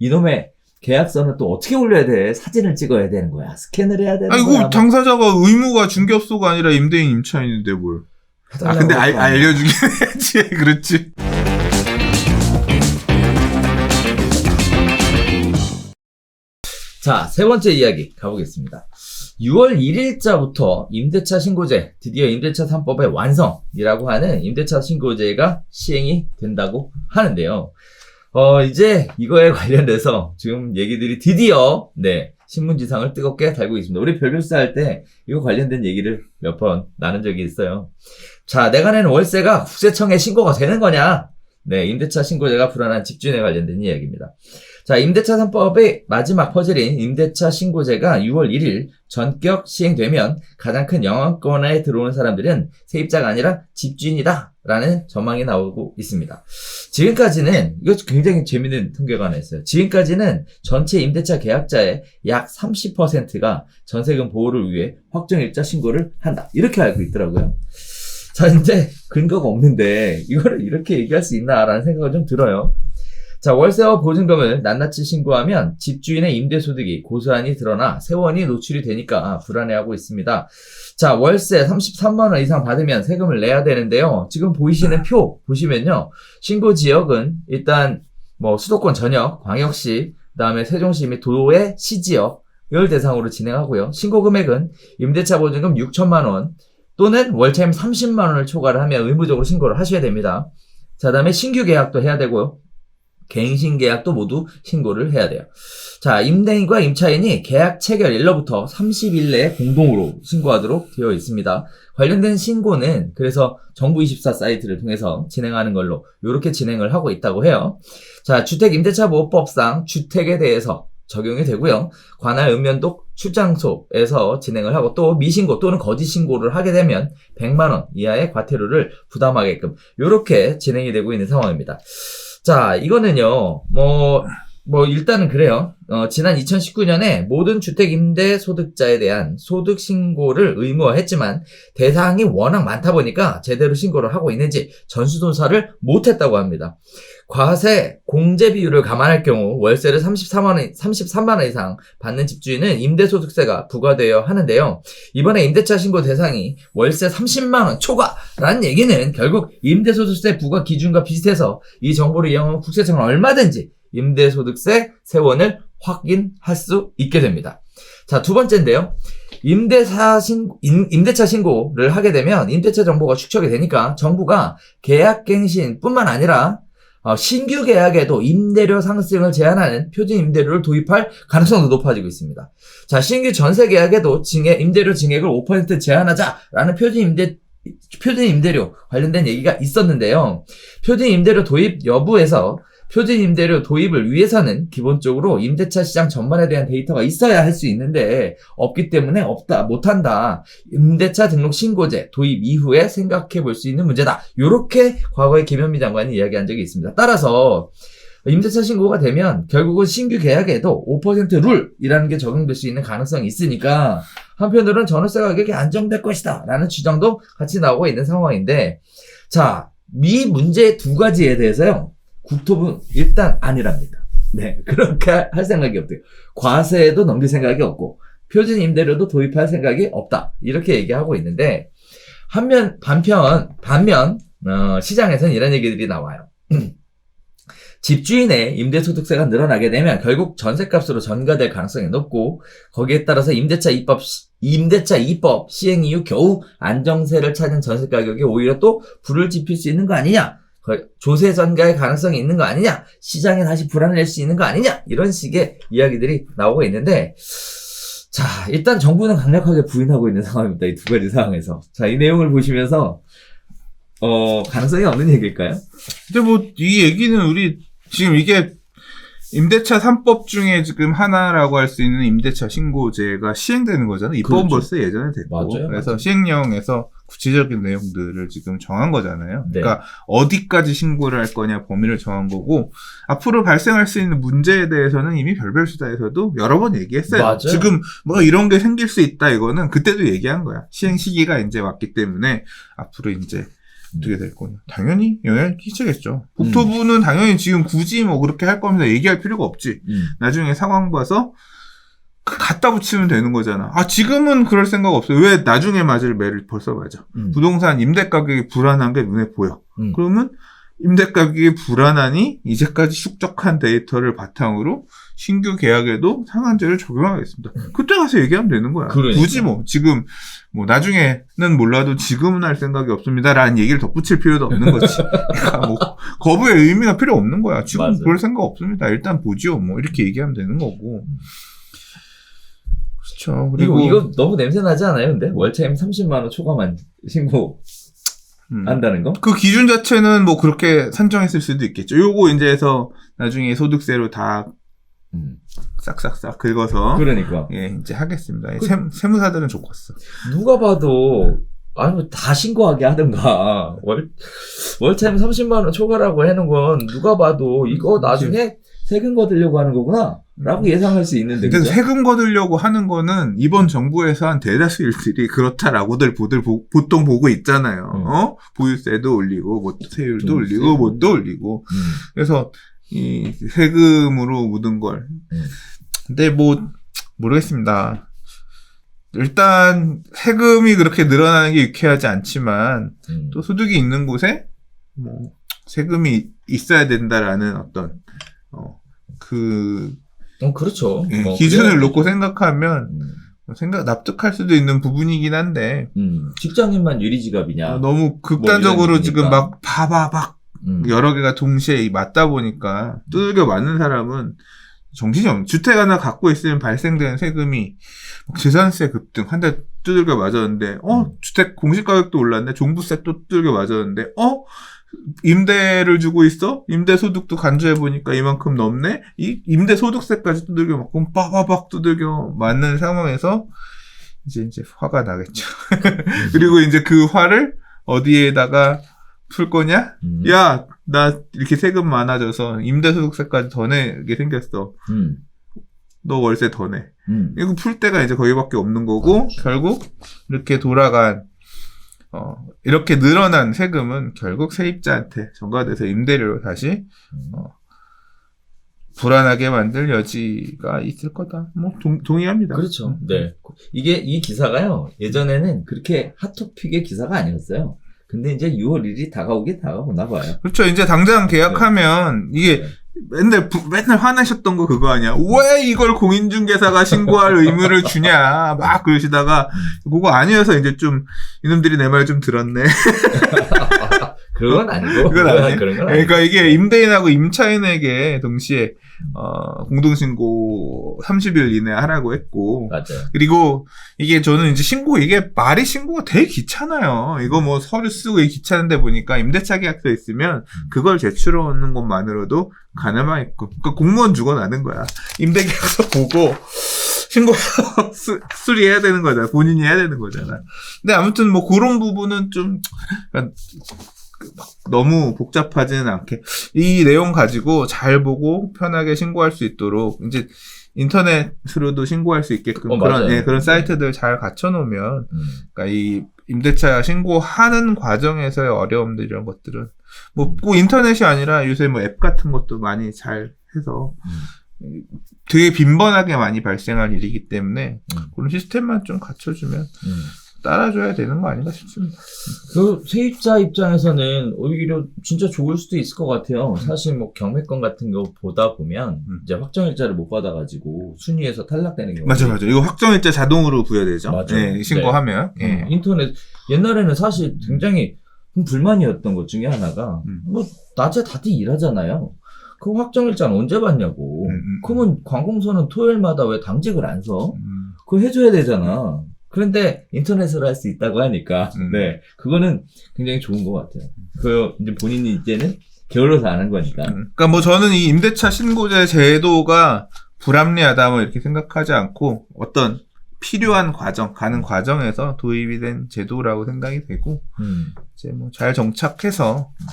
이놈의 계약서는 또 어떻게 올려야 돼? 사진을 찍어야 되는 거야. 스캔을 해야 되는 아, 거야. 이거 당사자가 의무가 중개업소가 아니라 임대인 임차인인데 뭘. 아, 근데 알, 알려주긴 해야지. 그렇지. 자, 세 번째 이야기 가보겠습니다. 6월 1일자부터 임대차 신고제, 드디어 임대차 3법의 완성이라고 하는 임대차 신고제가 시행이 된다고 하는데요. 어, 이제 이거에 관련돼서 지금 얘기들이 드디어, 네, 신문지상을 뜨겁게 달고 있습니다. 우리 별별사 할 때 이거 관련된 얘기를 몇 번 나눈 적이 있어요. 자, 내가 내는 월세가 국세청에 신고가 되는 거냐? 네, 임대차 신고제가 불안한 집주인에 관련된 이야기입니다. 자, 임대차 3법의 마지막 퍼즐인 임대차 신고제가 6월 1일 전격 시행되면 가장 큰 영향권에 들어오는 사람들은 세입자가 아니라 집주인이다. 라는 전망이 나오고 있습니다. 지금까지는, 이거 굉장히 재밌는 통계가 하나 있어요. 지금까지는 전체 임대차 계약자의 약 30%가 전세금 보호를 위해 확정일자 신고를 한다. 이렇게 알고 있더라고요. 자, 이제 근거가 없는데, 이거를 이렇게 얘기할 수 있나라는 생각을 좀 들어요. 자, 월세와 보증금을 낱낱이 신고하면 집주인의 임대소득이 고스란히 드러나 세원이 노출이 되니까 불안해하고 있습니다. 자, 월세 33만원 이상 받으면 세금을 내야 되는데요. 지금 보이시는 표 보시면요. 신고 지역은 일단 뭐 수도권 전역, 광역시, 그 다음에 세종시 및 도의 시지역 을 대상으로 진행하고요. 신고 금액은 임대차 보증금 6천만 원 또는 월차임 30만 원을 초과를 하면 의무적으로 신고를 하셔야 됩니다. 자, 그 다음에 신규 계약도 해야 되고요. 갱신 계약도 모두 신고를 해야 돼요. 자, 임대인과 임차인이 계약 체결 일로부터 30일 내에 공동으로 신고하도록 되어 있습니다. 관련된 신고는 그래서 정부24 사이트를 통해서 진행하는 걸로 이렇게 진행을 하고 있다고 해요. 자, 주택임대차보호법상 주택에 대해서 적용이 되고요. 관할 읍면동 출장소에서 진행을 하고 또 미신고 또는 거짓 신고를 하게 되면 100만 원 이하의 과태료를 부담하게끔 이렇게 진행이 되고 있는 상황입니다. 자, 이거는요, 뭐, 뭐, 일단은 그래요. 어, 지난 2019년에 모든 주택 임대 소득자에 대한 소득 신고를 의무화했지만 대상이 워낙 많다 보니까 제대로 신고를 하고 있는지 전수조사를 못했다고 합니다. 과세 공제 비율을 감안할 경우 월세를 33만 원, 33만 원 이상 받는 집주인은 임대소득세가 부과되어야 하는데요. 이번에 임대차 신고 대상이 월세 30만 원 초과라는 얘기는 결국 임대소득세 부과 기준과 비슷해서 이 정보를 이용하면 국세청은 얼마든지 임대소득세 세원을 확인할 수 있게 됩니다. 자, 두 번째인데요. 임대사 신, 임, 임대차 신고를 하게 되면 임대차 정보가 축적이 되니까 정부가 계약갱신 뿐만 아니라 어, 신규 계약에도 임대료 상승을 제한하는 표준 임대료를 도입할 가능성도 높아지고 있습니다. 자, 신규 전세 계약에도 증액, 임대료 증액을 5% 제한하자라는 표준 임대 표준 임대료 관련된 얘기가 있었는데요. 표준 임대료 도입 여부에서 표준 임대료 도입을 위해서는 기본적으로 임대차 시장 전반에 대한 데이터가 있어야 할 수 있는데 없기 때문에 없다 못한다. 임대차 등록 신고제 도입 이후에 생각해 볼 수 있는 문제다. 이렇게 과거에 김현미 장관이 이야기한 적이 있습니다. 따라서 임대차 신고가 되면 결국은 신규 계약에도 5% 룰이라는 게 적용될 수 있는 가능성이 있으니까 한편으로는 전월세 가격이 안정될 것이다 라는 주장도 같이 나오고 있는 상황인데 자, 미 문제 두 가지에 대해서요. 국토부는 일단 아니랍니다. 네, 그렇게 할 생각이 없대요. 과세도 넘길 생각이 없고 표준 임대료도 도입할 생각이 없다. 이렇게 얘기하고 있는데 한면 반편 반면 어, 시장에서는 이런 얘기들이 나와요. 집주인의 임대소득세가 늘어나게 되면 결국 전세값으로 전가될 가능성이 높고 거기에 따라서 임대차 입법 시- 임대차 입법 시행 이후 겨우 안정세를 찾은 전세 가격이 오히려 또 불을 지필 수 있는 거 아니냐? 거- 조세 전가의 가능성이 있는 거 아니냐? 시장에 다시 불안을 낼 수 있는 거 아니냐? 이런 식의 이야기들이 나오고 있는데 자, 일단 정부는 강력하게 부인하고 있는 상황입니다. 이 두 가지 상황에서. 자, 이 내용을 보시면서 어, 가능성이 없는 얘기일까요? 근데 뭐, 이 얘기는 우리, 지금 이게, 임대차 3법 중에 지금 하나라고 할 수 있는 임대차 신고제가 시행되는 거잖아요. 입법은 그렇죠. 벌써 예전에 됐고. 맞아요, 그래서 맞아요. 시행령에서 구체적인 내용들을 지금 정한 거잖아요. 네. 그러니까 어디까지 신고를 할 거냐 범위를 정한 거고 앞으로 발생할 수 있는 문제에 대해서는 이미 별별 수다에서도 여러 번 얘기했어요. 맞아요. 지금 뭐 이런 게 생길 수 있다 이거는 그때도 얘기한 거야. 시행 시기가 이제 왔기 때문에 앞으로 이제 어떻게 될 거냐. 당연히 영향을 끼치겠죠. 국토부는 당연히 지금 굳이 뭐 그렇게 할 거면서 얘기할 필요가 없지. 음. 나중에 상황 봐서 그 갖다 붙이면 되는 거잖아. 아, 지금은 그럴 생각 없어요. 왜 나중에 맞을 매를 벌써 맞아. 음. 부동산 임대 가격이 불안한 게 눈에 보여. 음. 그러면 임대 가격이 불안하니 이제까지 축적한 데이터를 바탕으로 신규 계약에도 상한제를 적용하겠습니다. 그때 가서 얘기하면 되는 거야. 음. 그러니까. 굳이 뭐 지금 뭐 나중에는 몰라도 지금은 할 생각이 없습니다라는 얘기를 덧붙일 필요도 없는 거지. 그러니까 뭐 거부의 의미가 필요 없는 거야. 지금 맞아요. 볼 생각 없습니다. 일단 보죠. 뭐 이렇게 얘기하면 되는 거고. 그렇죠. 그리고 그리고 이거 너무 냄새 나지 않아요? 근데 월차임 30만 원 초과만 신고 음. 한다는 거? 그 기준 자체는 뭐 그렇게 산정했을 수도 있겠죠. 요거 이제 해서 나중에 소득세로 다 음. 싹싹싹 긁어서 그러니까 예 이제 하겠습니다. 그- 세, 세무사들은 좋겠어. 누가 봐도 아니 뭐다 신고하게 하든가 월 월차임 30만 원 초과라고 해놓은 건 누가 봐도 이거 나중에 세금 거두려고 하는 거구나 라고 예상할 수 있는데 근데 그죠? 세금 거두려고 하는 거는 이번 정부에서 한 대다수 일들이 그렇다라고들 보들 보, 통 보고 있잖아요. 음. 어 보유세도 올리고 뭐 세율도. 올리고 뭐도 올리고 음. 그래서 이 세금으로 묻은 걸. 음. 근데 뭐 모르겠습니다. 일단 세금이 그렇게 늘어나는 게 유쾌하지 않지만 음. 또 소득이 있는 곳에 뭐 세금이 있어야 된다라는 어떤 어 그 어, 그렇죠. 뭐 기준을 그래야 놓고. 생각하면 음. 생각 납득할 수도 있는 부분이긴 한데 음. 직장인만 유리지갑이냐? 어, 너무 극단적으로 이런 지금. 막 바바박 음. 여러 개가 동시에 맞다 보니까 두들겨 맞는 사람은 정신이 없는 주택 하나 갖고 있으면 발생되는 세금이 막 재산세 급등 한대 두들겨 맞았는데 어 음. 주택 공시 가격도 올랐네 종부세 또 두들겨 맞았는데 어 임대를 주고 있어 임대 소득도 간주해 보니까 이만큼 넘네 이 임대 소득세까지 두들겨 맞고 빠바박 두들겨 맞는 상황에서 이제 이제 화가 나겠죠 그리고 이제 그 화를 어디에다가 풀 거냐 음. 야, 나 이렇게 세금 많아져서 임대소득세까지 더 내게 생겼어. 음. 너 월세 더 내. 음. 이거 풀 데가 이제 거기밖에 없는 거고, 결국 이렇게 돌아간, 어, 이렇게 늘어난 세금은 결국 세입자한테 전가돼서 임대료로 다시 음. 불안하게 만들 여지가 있을 거다. 뭐, 동, 동의합니다. 그렇죠. 네. 이게 이 기사가요. 예전에는 그렇게 핫토픽의 기사가 아니었어요. 근데 이제 6월 1일이 다가오긴 다가오나 봐요. 그렇죠. 이제 당장 계약하면 이게 네. 맨날 부- 맨날 화내셨던 거 그거 아니야? 왜 이걸 공인중개사가 신고할 의무를 주냐? 막 그러시다가 그거 아니어서 이제 좀 이놈들이 내 말 좀 들었네. 그건 아니고. 그건 아니에요? 그런 건 아니고. 그러니까 이게 임대인하고 임차인에게 동시에 어, 공동신고 30일 이내 하라고 했고 맞아요. 그리고 이게 저는 이제 신고 이게 말이 신고가 되게 귀찮아요. 이거 뭐 서류 쓰고 이게 귀찮은데 보니까 임대차 계약서 있으면 그걸 제출하는 것만으로도 가늠하겠고 그러니까 공무원 주고나는 거야. 임대 계약서 보고 신고 수, 수리해야 되는 거잖아. 본인이 해야 되는 거잖아. 근데 아무튼 뭐 그런 부분은 좀 그러니까 막 너무 복잡하지는 않게 이 내용 가지고 잘 보고 편하게 신고할 수 있도록 이제 인터넷으로도 신고할 수 있게끔 어, 그런. 예, 그런 네. 사이트들 잘 갖춰 놓으면 음. 그러니까 이 임대차 신고하는 과정에서의 어려움들 이런 것들은 뭐 꼭 인터넷이 아니라 요새 뭐 앱 같은 것도 많이 잘 해서 음. 되게 빈번하게 많이 발생할 일이기 때문에 음. 그런 시스템만 좀 갖춰주면 음. 따라줘야 되는 거 아닌가 싶습니다. 그 세입자 입장에서는 오히려 진짜 좋을 수도 있을 것 같아요. 사실 뭐 경매권 같은 거 보다 보면 음. 이제 확정일자를 못 받아가지고 순위에서 탈락되는 경우 맞아 맞아. 이거 확정일자 자동으로 부여되죠. 맞아요. 예, 신고하면. 예. 음, 인터넷 옛날에는 사실 굉장히 좀 불만이었던 것 중에 하나가 음. 뭐 낮에 다들 일하잖아요. 그 확정일자는 언제 받냐고. 음, 음. 그러면 관공서는 토요일마다 왜 당직을 안 서? 음. 그거 해줘야 되잖아. 그런데 인터넷으로 할 수 있다고 하니까 음. 네 그거는 굉장히 좋은 것 같아요. 그 이제 본인이 이제는 게을러서 안 한 거니까. 음. 그러니까 뭐 저는 이 임대차 신고제 제도가 불합리하다 뭐 이렇게 생각하지 않고 어떤 필요한 과정, 가는 과정에서 도입이 된 제도라고 생각이 되고 음. 이제 뭐 잘 정착해서 예.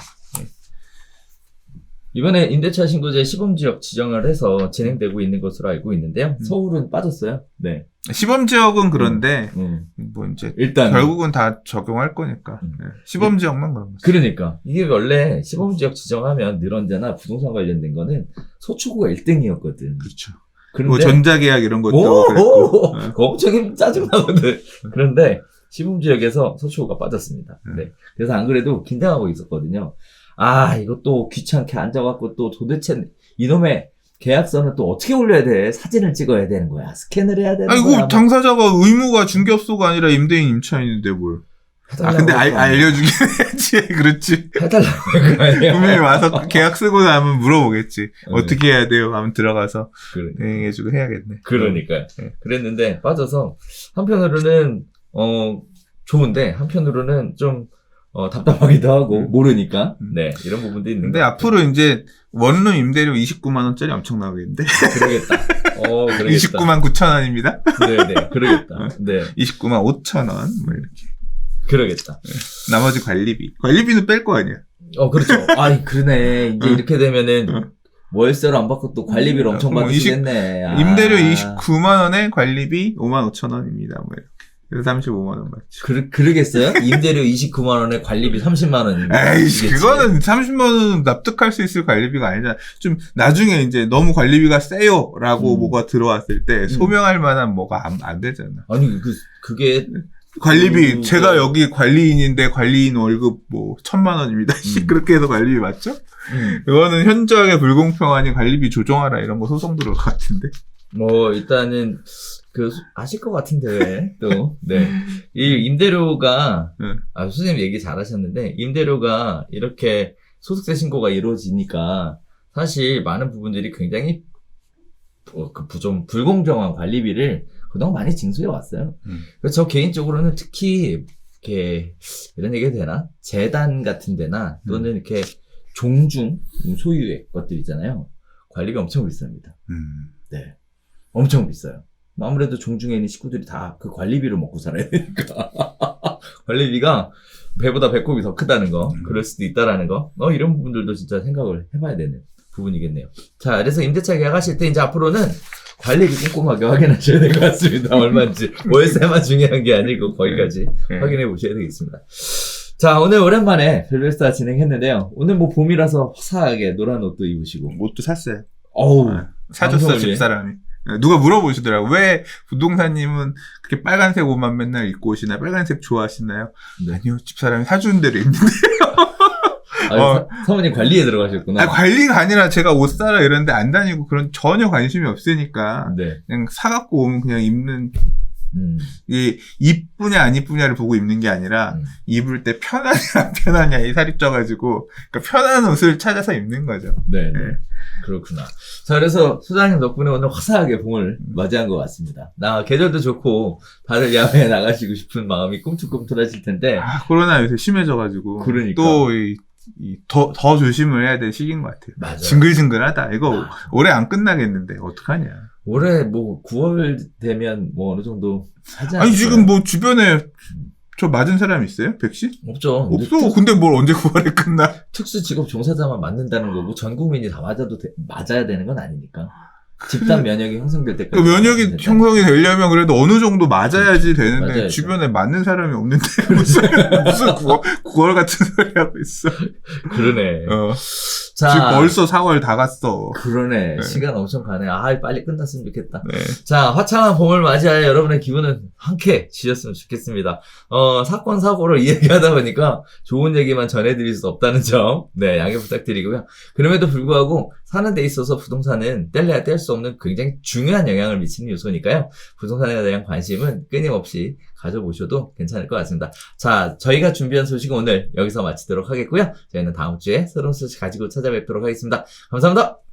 이번에 임대차 신고제 시범지역 지정을 해서 진행되고 있는 것으로 알고 있는데요. 음. 서울은 빠졌어요. 네. 시범 지역은 그런데 음. 뭐 이제 일단 결국은 다 적용할 거니까 음. 네. 시범 지역만 그런 거죠. 그러니까 이게 원래 시범 지역 지정하면 늘 언제나 부동산 관련된 거는 소추구가 1등이었거든. 그렇죠. 그런데 뭐 전자계약 이런 것도 오, 그랬고. 오, 네. 엄청 짜증 나거든. 그런데 시범 지역에서 소추구가 빠졌습니다. 음. 네. 그래서 안 그래도 긴장하고 있었거든요. 아, 또 귀찮게 앉아갖고 또 도대체 이놈의 계약서는 또 어떻게 올려야 돼? 사진을 찍어야 되는 거야. 스캔을 해야 되는 아니 거야. 이거 당사자가 의무가 중개업소가 아니라 임대인 임차인인데 뭘? 아 근데 알, 알려주긴 해야지. 그렇지. 해달라고. 분명히 와서 계약 쓰고 나면 물어보겠지. 네. 어떻게 해야 돼요? 하면 들어가서 그래. 대행해주고 해야겠네. 그러니까요. 네. 그랬는데 빠져서 한편으로는 어 좋은데 한편으로는 좀 어, 답답하기도 하고 음. 모르니까 음. 네 이런 부분도 있는 근데 것 앞으로 이제 원룸 임대료 29만 원짜리 엄청 나오겠는데? 그러겠다. 어 그러겠다. 29만 9천 원입니다. 네네 그러겠다. 네 29만 5천 원. 뭐 이렇게. 그러겠다. 나머지 관리비. 관리비는 뺄 거 아니야. 어 그렇죠. 아이 그러네 이제 응. 이렇게 되면은 응. 월세를 안 받고 또 관리비를 엄청 뭐 이십- 받으시겠네. 아. 임대료 29만 원에 관리비 5만 5천 원입니다. 뭐 이렇게. 그래서 35만 원 받죠. 그, 그러겠어요? 임대료 29만 원에 관리비 30만 원입니다. 에이씨, 그거는 30만 원은 납득할 수 있을 관리비가 아니잖아. 좀 나중에 이제 너무 관리비가 세요 라고 음. 뭐가 들어왔을 때 소명할 만한 뭐가 안, 안 되잖아. 아니 그 그게 관리비 음, 제가 네. 여기 관리인인데 관리인 월급 뭐 천만 원입니다. 씨, 음. 그렇게 해서 관리비 맞죠? 음, 이거는 현저하게 불공평하니 관리비 조정하라 이런 거 소송 들어올 것 같은데. 뭐 일단은 그 아실 것 같은데 또 네 이 임대료가 응. 아 선생님 얘기 잘하셨는데 임대료가 이렇게 소득세 신고가 이루어지니까 사실 많은 부분들이 굉장히 어, 그좀 불공정한 관리비를 그동안 많이 징수해 왔어요. 음. 그래서 저 개인적으로는 특히 이렇게 이런 얘기 해도 되나 재단 같은 데나 또는 이렇게 종중 소유의 것들 있잖아요. 관리비 엄청 비쌉니다. 음. 네. 엄청 비싸요. 아무래도 종중에 있는 식구들이 다 그 관리비를 먹고 살아야 되니까. 관리비가 배보다 배꼽이 더 크다는 거, 음. 그럴 수도 있다라는 거, 어, 이런 부분들도 진짜 생각을 해봐야 되는 부분이겠네요. 자, 그래서 임대차 계약하실 때 이제 앞으로는 관리비 꼼꼼하게 확인하셔야 될 것 같습니다. 얼마인지. 월세만 중요한 게 아니고 거기까지 네. 확인해 보셔야 되겠습니다. 자, 오늘 오랜만에 별별스타 진행했는데요. 오늘 뭐 봄이라서 화사하게 노란 옷도 입으시고. 옷도 샀어요. 어우, 네. 사줬어. 집사람이. 누가 물어보시더라고. 왜 부동산님은 그렇게 빨간색 옷만 맨날 입고 오시나요? 빨간색 좋아하시나요? 네. 아니요, 집사람이 사주는 대로 입는데. 아, 어. 사, 모님 관리에 들어가셨구나. 아, 관리가 아니라 제가 옷 사러 이런데 안 다니고 그런 전혀 관심이 없으니까 네. 그냥 사갖고 오면 그냥 입는 음. 이게 이쁘냐 안 이쁘냐를 보고 입는 게 아니라 음. 입을 때 편하냐 안 편하냐 이 살이 쪄가지고 그러니까 편한 옷을 찾아서 입는 거죠. 네, 네. 네. 그렇구나. 자, 그래서 소장님 덕분에 오늘 화사하게 봄을 맞이한 것 같습니다. 나 계절도 좋고 다들 야외에 나가시고 싶은 마음이 꿈틀꿈틀하실 텐데. 아, 코로나 요새 심해져가지고 그러니까. 또더더 더 조심을 해야 될 시기인 것 같아요. 맞아요. 징글징글하다. 이거 아. 올해 안 끝나겠는데 어떡하냐. 올해 뭐 9월 되면 뭐 어느 정도 하지 않을까요? 아니 지금 뭐 주변에 저 맞은 사람 있어요? 백신? 없죠. 근데 없어. 근데 뭘 언제 9월에 끝나? 특수 직업 종사자만 맞는다는 거고 전 국민이 다 맞아도 돼- 맞아야 되는 건 아니니까. 집단 면역이 형성될 때까지. 그 면역이 형성이 되려면 그래도 어느 정도 맞아야지 되는데 맞아야죠. 주변에 맞는 사람이 없는데 무슨 무슨 9월, 9월 같은 소리 하고 있어. 그러네. 어. 자, 지금 벌써 4월 다 갔어. 그러네. 네. 시간 엄청 가네. 아, 빨리 끝났으면 좋겠다. 네. 자, 화창한 봄을 맞이하여 여러분의 기분은 함께 지셨으면 좋겠습니다. 어, 사건, 사고를 이야기하다 보니까 좋은 얘기만 전해드릴 수 없다는 점, 네, 양해 부탁드리고요. 그럼에도 불구하고 사는 데 있어서 부동산은 뗄래야 뗄 수 없는 굉장히 중요한 영향을 미치는 요소니까요. 부동산에 대한 관심은 끊임없이 가져보셔도 괜찮을 것 같습니다. 자, 저희가 준비한 소식은 오늘 여기서 마치도록 하겠고요. 저희는 다음 주에 새로운 소식 가지고 찾아뵙도록 하겠습니다. 감사합니다.